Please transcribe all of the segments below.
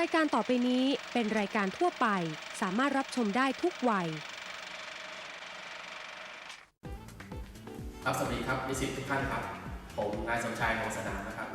รายการต่อไปนี้เป็นรายการทั่วไป สามารถรับชมได้ทุกวัย ครับสวัสดีครับนิสิตทุกท่านครับ ผมนายสมชายมองสนามนะครับ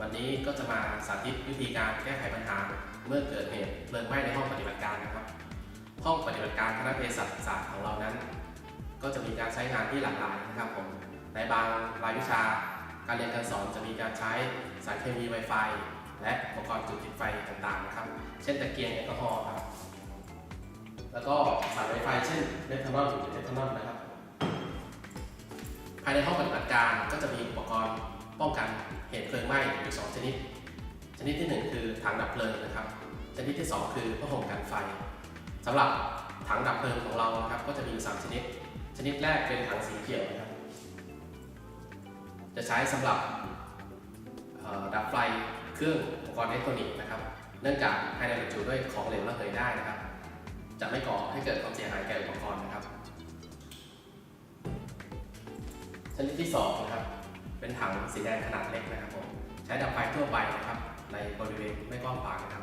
วันนี้ก็จะมาสาธิตวิธีการแก้ไขปัญหา เมื่อเกิดเหตุเพลิงไหม้ในห้องปฏิบัติการนะครับ ห้องปฏิบัติการคณะเภสัชศาสตร์ของเรานั้น ก็จะมีการใช้งานที่หลากหลายนะครับผมในบางรายวิชา การเรียนการสอนจะมีการใช้สารเคมี Wi-Fi และอุปกรณ์จุดติดไฟต่างๆนะครับ เช่นตะเกียงแอลกอฮอล์ครับ แล้วก็สาร Wi-Fi เช่นเมทานอลหรือเอทานอลนะครับ ภายในห้องปฏิบัติการก็จะมีอุปกรณ์ป้องกันเหตุเพลิงไหม้อยู่ 2 ชนิด ชนิดที่ 1 คือถังดับเพลิงนะครับ ชนิดที่ 2 คือผ้าห่มกันไฟสำหรับถังดับเพลิงของเรานะครับ ก็จะมีอยู่3ชนิด ชนิดแรกเป็นถังสีเขียวนะครับ จะใช้สำหรับดับไฟ เครื่องอุปกรณ์อิเล็กทรอนิกส์นะครับ เนื่องจากภายในบรรจุด้วยของเหลวระเหยได้นะครับ จะไม่ก่อให้เกิดความเสียหายแก่อุปกรณ์นะครับ ชนิดที่2นะครับ เป็นถังสีแดงขนาดเล็กนะครับผมใช้ดับไฟทั่วไปนะครับ ในบริเวณไม่กว้างขวางนะครับ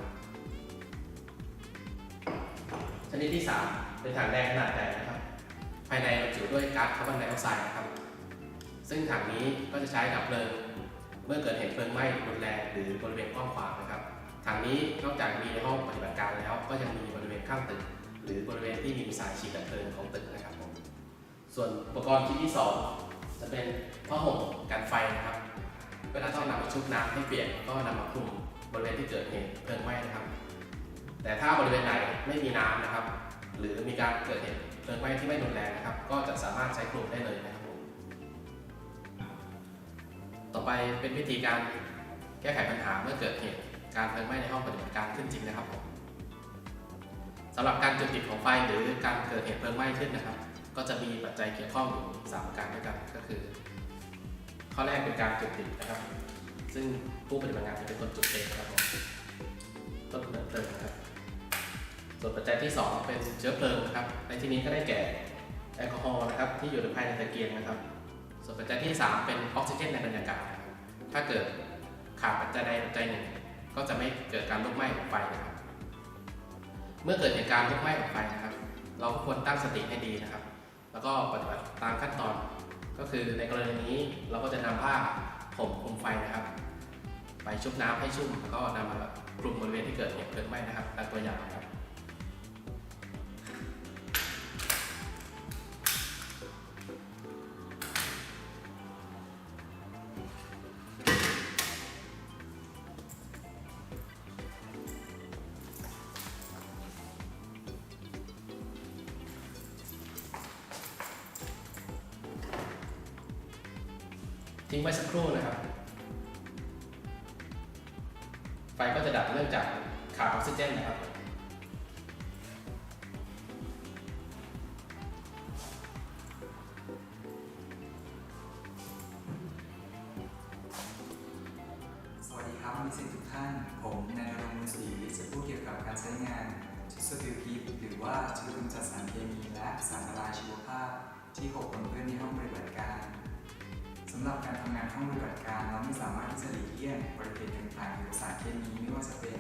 ชนิดที่ 3 เป็นถังแดงขนาดใหญ่นะครับ ภายในบรรจุด้วยก๊าซคาร์บอนไดออกไซด์นะครับ ซึ่งถังนี้ก็จะใช้ดับเพลิง เมื่อเกิดเหตุเพลิงไหม้รุนแรงหรือบริเวณกว้างขวางนะครับถังนี้นอกจากมีในห้องปฏิบัติการแล้วก็ยังมีบริเวณข้างตึก หรือบริเวณที่มีสายฉีดดับเพลิงของตึกนะครับผมส่วนอุปกรณ์ชิ้นที่ 2 จะเป็นผ้าห่มกันไฟนะครับ เวลาต้องนำมาชุบน้ำให้เปียกก็นำมาคลุมบริเวณที่เกิดเหตุเพลิงไหม้นะครับ แต่ถ้าบริเวณไหนไม่มีน้ำนะครับ หรือมีการเกิดเหตุเพลิงไหม้ที่ไม่รุนแรงนะครับ ก็จะสามารถใช้คลุมได้เลยนะ อไปเป็นวิธีการแก้ไขปัญหาเมื่อเกิดเหตุการเพลิงไหม้ในห้องปฏิบัติการขึ้นจริงนะครับผมสำหรับการจุดติดของไฟหรือการเกิดเหตุเพลิงไหม้ขึ้นนะครับ ก็จะมีปัจจัยเกี่ยวข้องอยู่สามประการด้วยกันก็คือ ข้อแรกเป็นการจุดติดนะครับ ซึ่งผู้ปฏิบัติงานจะเป็นคนจุดเองนะครับผมต้นเนิดเพลิงนะครับ ส่วนปัจจัยที่ 2 เป็นเชื้อเพลิงนะครับในที่นี้ก็ได้แก่แอลกอฮอล์นะครับที่อยู่ภายในตะเกียงนะครับ วนปัจจัยที่ 3 เป็นออกซิเจนในบรรยากาศ ถ้าเกิดขาดปัจจัยใดปัจจัยหนึ่ง ก็จะไม่เกิดการลุกไหม้ของไฟนะครับ เมื่อเกิดเหตุการณ์ลุกไหม้ของไฟนะครับ เราก็ควรตั้งสติให้ดีนะครับ แล้วก็ปฏิบัติตามขั้นตอน ก็คือในกรณีนี้เราก็จะนำผ้าห่มคลุมไฟนะครับ ไปชุบน้ำให้ชุ่มแล้วก็นำมาคลุมบริเวณที่เกิดเหตุเพลิงไหม้นะครับตามตัวอย่างนะครับ ทิ้งไว้สักครู่นะครับ ไฟก็จะดับเนื่องจากขาดออกซิเจนนะครับ บริเวณต่างๆเกี่ยวกับสารเคมีไม่ว่าจะเป็น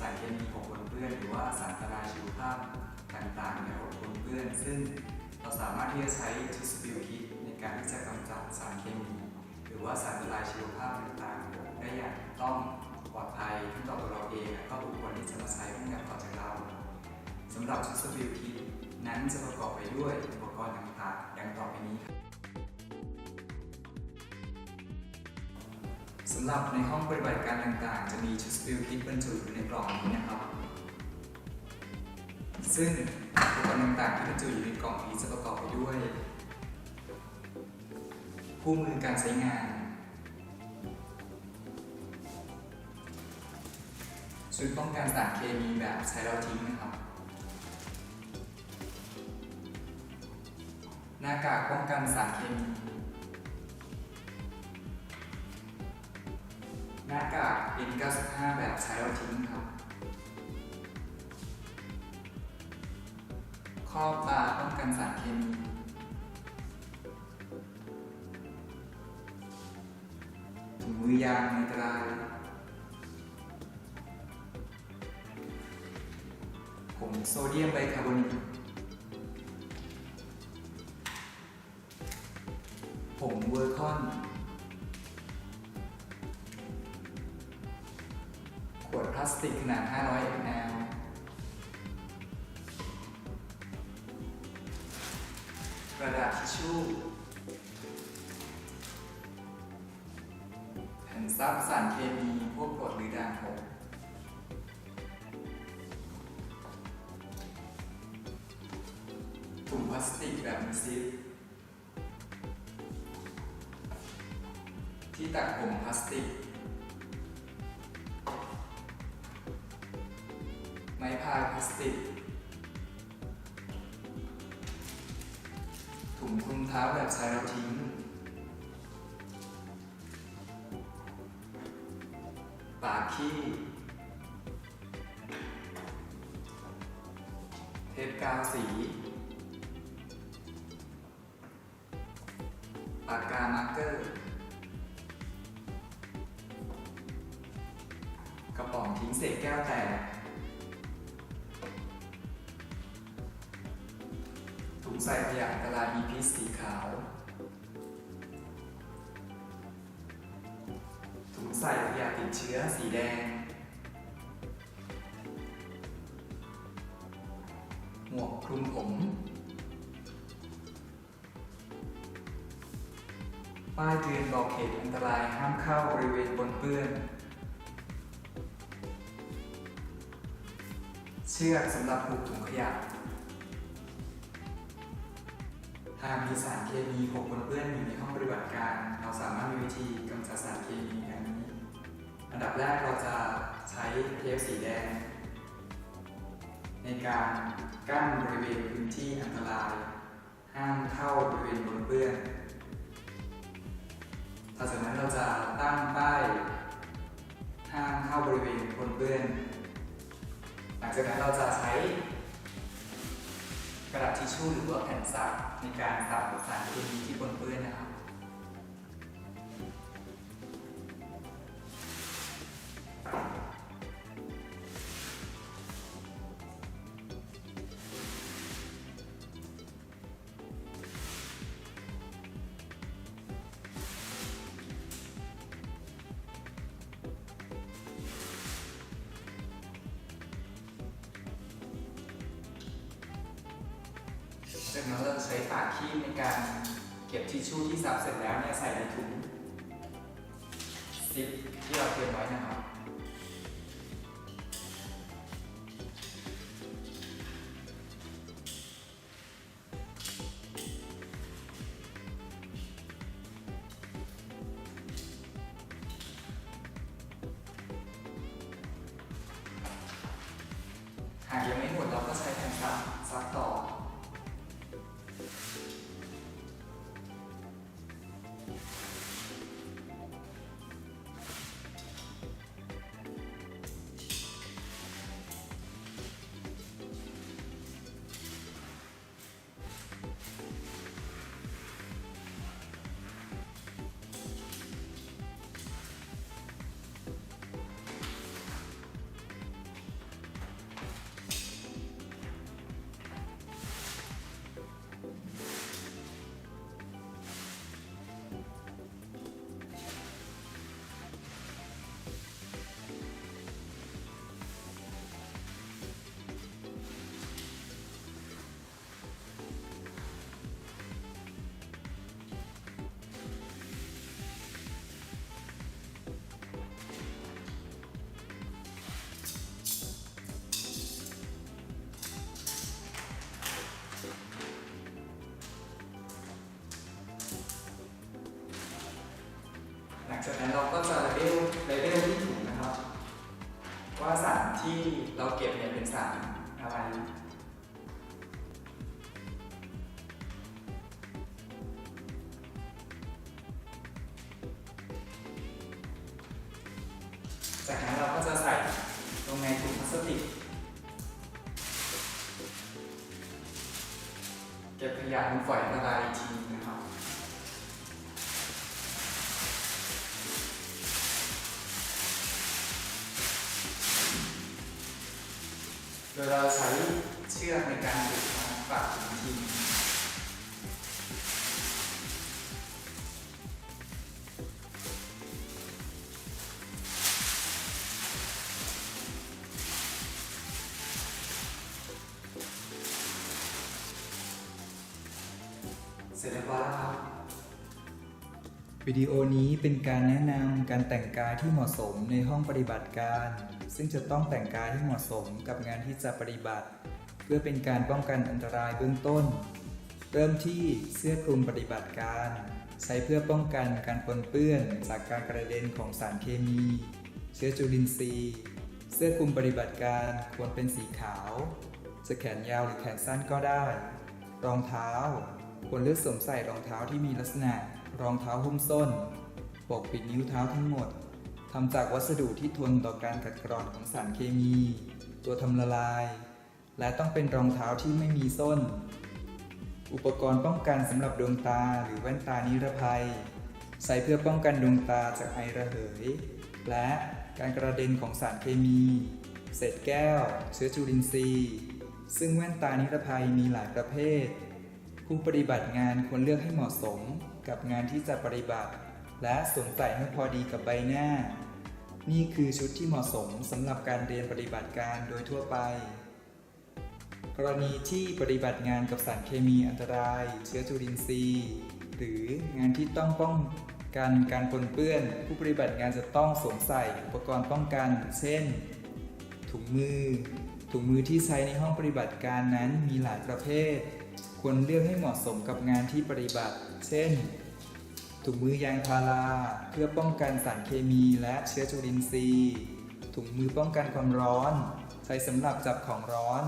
สารเคมีหกปนเปื้อน หรือว่าสารละลายชีวภาพต่างๆในหกปนเปื้อน ซึ่งเราสามารถที่จะใช้ชุดสติลพิษในการที่จะกำจัดสารเคมี หรือว่าสารละลายชีวภาพต่างๆ ได้อย่างต้องปลอดภัยทั้งต่อตัวเราเองและก็บุคคลที่จะมาใช้ร่วมกันต่อจากเราสำหรับชุดสปิลคิดนั้นจะประกอบไปด้วยอุปกรณ์ต่างๆดังต่อไปนี้ำหรับในห้องปฏิบัติการต่างๆ จะมีชุดสปิลคิดบรรจุอยู่ในกล่องนี้นะครับ ซึ่งอุปกรณ์ต่างๆที่บรรจุอยู่ในกล่องนี้จะประกอบไปด้วย คู่มือการใช้งาน ชุดป้องกันสารเคมีแบบใช้แล้วทิ้งนะครับ หน้ากากป้องกันสารเคมี น้ากาก N95 แบบใช้แล้วทิ้งครับ ครอบตาป้องกันสารเคมีถุงมือยางในตรายโซเดียมไบคาร์บอเนต ขวดพลาสติกขนาด 500 ml กระดาษทิชชู่แผ่นซับสารเคมีพวกกรดหรือด่างหกถุงพลาสติกแบบมีซิปที่ตักผมพลาสติก ไม้พายพลาสติก ถุงคลุมเท้าแบบใช้แล้วทิ้ง ปากขี้ เทปกาวสี ปากกามาร์กเกอร์ กระป๋องทิ้งเศษแก้วแตก ใส่ขยะอันตรายมีพิษสีขาว ถุงใส่ขยะติดเชื้อสีแดง หมวกคลุมผม ป้ายเตือนบอกเหตุอันตรายห้ามเข้าบริเวณปนเปื้อน เชือกสำหรับผูกถุงขยะ หากมีสารเคมีหกปนเปื้อนอยู่ในห้องปฏิบัติการ เราสามารถมีวิธีกำจัดสารเคมีดังนี้ อันดับแรกเราจะใช้เทปสีแดง ในการกั้นบริเวณพื้นที่อันตราย ห้ามเข้าบริเวณปนเปื้อนต่อจากนั้นเราจะตั้งป้ายห้ามเข้าบริเวณปนเปื้อน หลังจากนั้นเราจะใช้ กระดาษทิชชู่หรือว่าแผ่นซับในการซับสารเคมีที่ปนเปื้อนนะครับ จากนั้นเราจะใช้ปากคีบในการเก็บทิชชู่ที่ซับเสร็จแล้วเนี่ยใส่ในถุงซิปที่เราเตรียมไว้นะครับหากยังไม่หมดเราก็ใช้แผ่นซับซับต่อ จากนั้นเราก็จะเลเวลเลเวลที่ถุงนะครับ ว่าสารที่เราเก็บเนี่ยเป็นสารอะไรจากนั้นเราก็จะใส่ลงในถุงพลาสติก เก็บขยะเป็นฝอยอันตรายอีกที โดยเราใช้เชือกในการดึงมาปากถึงที วิดีโอนี้เป็นการแนะนำการแต่งกายที่เหมาะสมในห้องปฏิบัติการ ซึ่งจะต้องแต่งกายให้เหมาะสมกับงานที่จะปฏิบัติ เพื่อเป็นการป้องกันอันตรายเบื้องต้น เริ่มที่เสื้อคลุมปฏิบัติการ ใช้เพื่อป้องกันการปนเปื้อนจากการกระเด็นของสารเคมี เชื้อจุลินทรีย์ เสื้อคลุมปฏิบัติการควรเป็นสีขาว จะแขนยาวหรือแขนสั้นก็ได้ รองเท้าควรเลือกสวมใส่รองเท้าที่มีลักษณะ รองเท้าหุ้มส้น ปกปิดนิ้วเท้าทั้งหมดทำจากวัสดุที่ทนต่อการกัดกร่อนของสารเคมี ตัวทำละลาย และต้องเป็นรองเท้าที่ไม่มีส้น อุปกรณ์ป้องกันสำหรับดวงตาหรือแว่นตานิรภัยใช้เพื่อป้องกันดวงตาจากไอระเหย และการกระเด็นของสารเคมี เศษแก้ว เชื้อจุลินทรีย์ ซึ่งแว่นตานิรภัยมีหลายประเภท ผู้ปฏิบัติงานควรเลือกให้เหมาะสม กับงานที่จะปฏิบัติ และสวมใส่ให้พอดีกับใบหน้า นี่คือชุดที่เหมาะสมสำหรับการเรียนปฏิบัติการโดยทั่วไป กรณีที่ปฏิบัติงานกับสารเคมีอันตราย เชื้อจุลินทรีย์ หรืองานที่ต้องป้องกันการปนเปื้อน ผู้ปฏิบัติงานจะต้องสวมใส่อุปกรณ์ป้องกัน เช่น ถุงมือ ถุงมือที่ใช้ในห้องปฏิบัติการนั้นมีหลายประเภท ควรเลือกให้เหมาะสมกับงานที่ปฏิบัติ เช่น ถุงมือยางพาราเพื่อป้องกันสารเคมีและเชื้อจุลินทรีย์ ถุงมือป้องกันความร้อน ใช้สำหรับจับของร้อน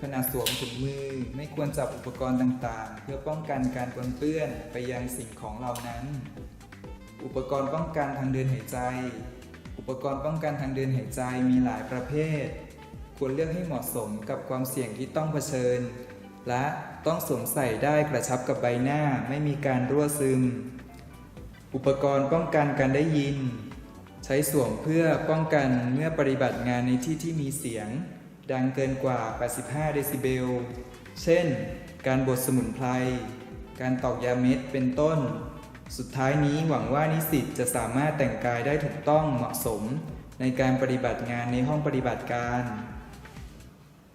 ขณะสวมถุงมือไม่ควรจับอุปกรณ์ต่างๆ เพื่อป้องกันการปนเปื้อนไปยังสิ่งของเหล่านั้น อุปกรณ์ป้องกันทางเดินหายใจ อุปกรณ์ป้องกันทางเดินหายใจมีหลายประเภท ควรเลือกให้เหมาะสมกับความเสี่ยงที่ต้องเผชิญ และ ต้องสวมใส่ได้กระชับกับใบหน้าไม่มีการรั่วซึม อุปกรณ์ป้องกันการได้ยิน ใช้สวมเพื่อป้องกันเมื่อปฏิบัติงานในที่ที่มีเสียง ดังเกินกว่า 85 เดซิเบล เช่น การบดสมุนไพร การตอกยาเม็ดเป็นต้น สุดท้ายนี้หวังว่านิสิตจะสามารถแต่งกายได้ถูกต้องเหมาะสม ในการปฏิบัติงานในห้องปฏิบัติการ